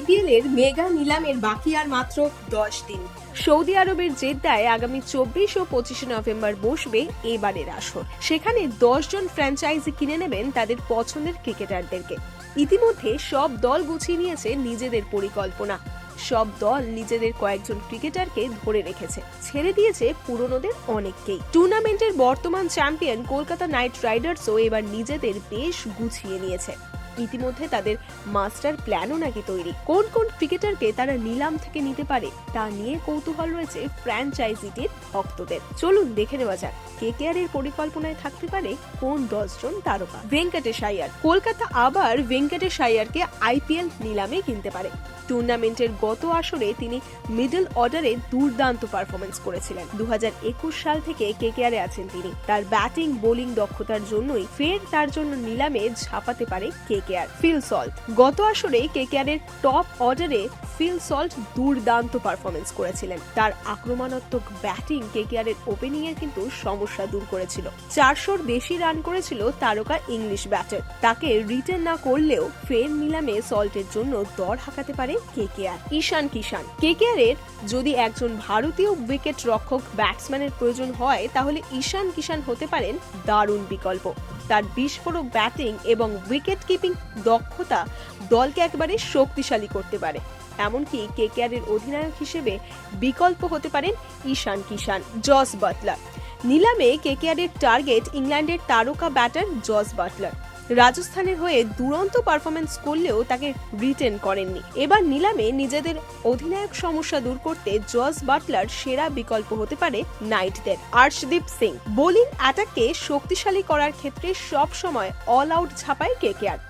IPL এর mega নিলামের বাকি আর মাত্র দশ দিন। সৌদি আরবের জেদ্দায় আগামী চব্বিশ ও পঁচিশে নভেম্বর বসবে এবারের আসর। সেখানে জন ফ্র্যাঞ্চাইজি কিনে নেবেন তাদের পছন্দের ক্রিকেটারদেরকে। ইতিমধ্যে সব দল গুছিয়ে নিয়েছে নিজেদের পরিকল্পনা। সব দল নিজেদের কয়েকজন ক্রিকেটারকে ধরে রেখেছে। ছেড়ে দিয়েছে পুরনোদের অনেককেই। টুর্নামেন্টের বর্তমান চ্যাম্পিয়ন কলকাতা নাইট রাইডার্সও এবার নিজেদের বেশ গুছিয়ে নিয়েছে। ইতিমধ্যে তাদের মাস্টার প্ল্যানও নাকি তৈরি। কোন কোন ক্রিকেটারকে তারা নিলাম থেকে নিতে পারে, তা নিয়ে কৌতূহল রয়েছে ফ্র্যাঞ্চাইজিটির ভক্তদের। চলুন দেখে নেওয়া যাক কেকেআর এর পরিকল্পনায় থাকতে পারে কোন দশজন তারকা? ভেঙ্কটেশ আয়ার কলকাতা আবার ভেঙ্কটেশ আয়ারকে আইপিএল নিলামে কিনতে পারে। টুর্নামেন্টের গত আসরে তিনি মিডল অর্ডারে দুর্দান্ত পারফরমেন্স করেছিলেন। দু হাজার একুশ সাল থেকে কেকেআরে আছেন তিনি। তার ব্যাটিং, বোলিং দক্ষতার জন্যই ফের তার জন্য নিলামে ঝাঁপাতে পারে কেকেআর। Feel Salt. গত আসরে কেকেআর এর টপ অর্ডারে ফিল সল্ট দুর্দান্ত পারফরমেন্স করেছিলেন। তার আক্রমণাত্মক ব্যাটিং কেকেআর এর ওপেনিং এর কিন্তু সমস্যা দূর করেছিল। চারশোর বেশি রান করেছিল তারকা ইংলিশ ব্যাটার। তাকে রিটার্ন না করলেও ফের নিলামে সল্টের জন্য দর হাঁকাতে পারে কেকেআর। ঈশান কিষান কেকেআর এর যদি একজন ভারতীয় উইকেট রক্ষক ব্যাটসম্যানের প্রয়োজন হয়, তাহলে ঈশান কিষান হতে পারেন দারুণ বিকল্প। তার বিস্ফোরক ব্যাটিং এবং উইকেট কিপিং দক্ষতা দলকে একেবারে শক্তিশালী করতে পারে। এমনকি কেকেআর এর অধিনায়ক হিসেবে বিকল্প হতে পারেন ঈশান কিষান জস বাটলার। নিলামে কেকেআর এর টার্গেট ইংল্যান্ডের তারকা ব্যাটার জস বাটলার। রাজস্থানের হয়ে দুরন্ত পারফরমেন্স করলেও তাকে রিটেন করেননি। এবার নিলামে নিজেদের অধিনায়ক সমস্যা দূর করতে জস বাটলার সেরা বিকল্প হতে পারে নাইটদের আর্শদীপ সিং। বোলিং অ্যাটাককে শক্তিশালী করার ক্ষেত্রে সব সময় অল আউট ছাপায় কেকেআর।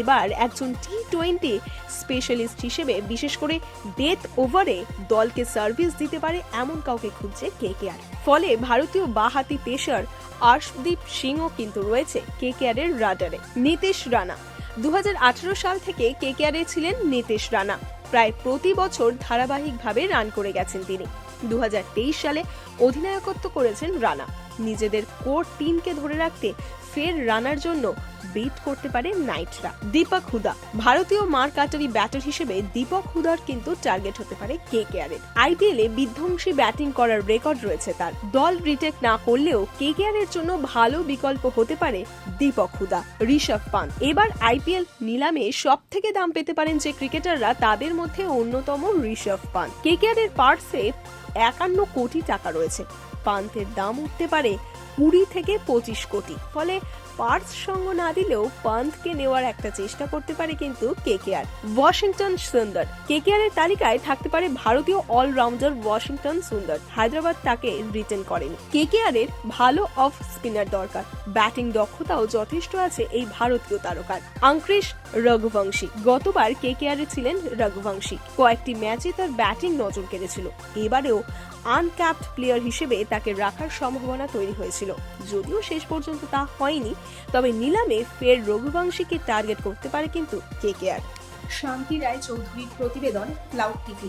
এবার একজন টি টোয়েন্টি স্পেশালিস্ট হিসেবে বিশেষ করে ডেথ ওভারে দলকে সার্ভিস দিতে পারে এমন কাউকে খুঁজছে কেকেআর। ফলে ভারতীয় বাহাতি পেসার আর্শদীপ সিংও কিন্তু রয়েছে কেকেআর এর রাডারে। নীতিশ রানা। দু হাজার আঠারো সাল থেকে কে এ ছিলেন নীতিশ রানা। প্রায় প্রতি বছর ধারাবাহিকভাবে রান করে গেছেন তিনি। দু হাজার তেইশ সালে অধিনায়কত্ব করেছেন রানা। নিজেদের কোর টিমকে ধরে রাখতে ফের রানার জন্য বিট করতে পারে নাইটরা। দীপক হুদা, ভারতীয় মার কাটারি ব্যাটার হিসেবে দীপক হুদার কিন্তু টার্গেট হতে পারে কে কে এর আইপিএলে বিধ্বংসী ব্যাটিং করার রেকর্ড রয়েছে তার। দল রিটেক না করলেও কে কে এর জন্য ভালো বিকল্প হতে পারে দীপক হুদা, ঋষভ পান্ত এবার আইপিএল নিলামে সব থেকে দাম পেতে পারেন যে ক্রিকেটাররা, তাদের মধ্যে অন্যতম ঋষভ পান্ত কে কে এর পার্সে একান্ন কোটি টাকা রয়েছে। পান্থের দাম উঠতে পারে কুড়ি থেকে পঁচিশ কোটি। ফলে পার্স সঙ্গ না দিলেও পান্থকে নেওয়ার একটা চেষ্টা করতে পারে কিন্তু কেকেআর। ওয়াশিংটন সুন্দর। কেকেআর এর তালিকায় থাকতে পারে ভারতীয় অলরাউন্ডার ওয়াশিংটন সুন্দর। হায়দ্রাবাদ তাকে রিটেন করেন। কেকেআর এর ভালো অফ স্পিনার দরকার। ব্যাটিং দক্ষতাও যথেষ্ট আছে এই ভারতীয় তারকার। আঙ্ক্রিশ রঘুবংশী। গতবার কেকেআর এ ছিলেন রঘুবংশী। কয়েকটি ম্যাচে তার ব্যাটিং নজর কেড়েছিল। এবারেও আনক্যাপড প্লেয়ার হিসেবে তাকে রাখার সম্ভাবনা তৈরি হয়েছিল। যদিও শেষ পর্যন্ত তা হয়নি তবে নিলামে ফের রঘুবংশীকে টার্গেট করতে পারে কিন্তু কে কে আর। শান্তি রায় চৌধুরীর প্রতিবেদন ক্লাউড টিভি।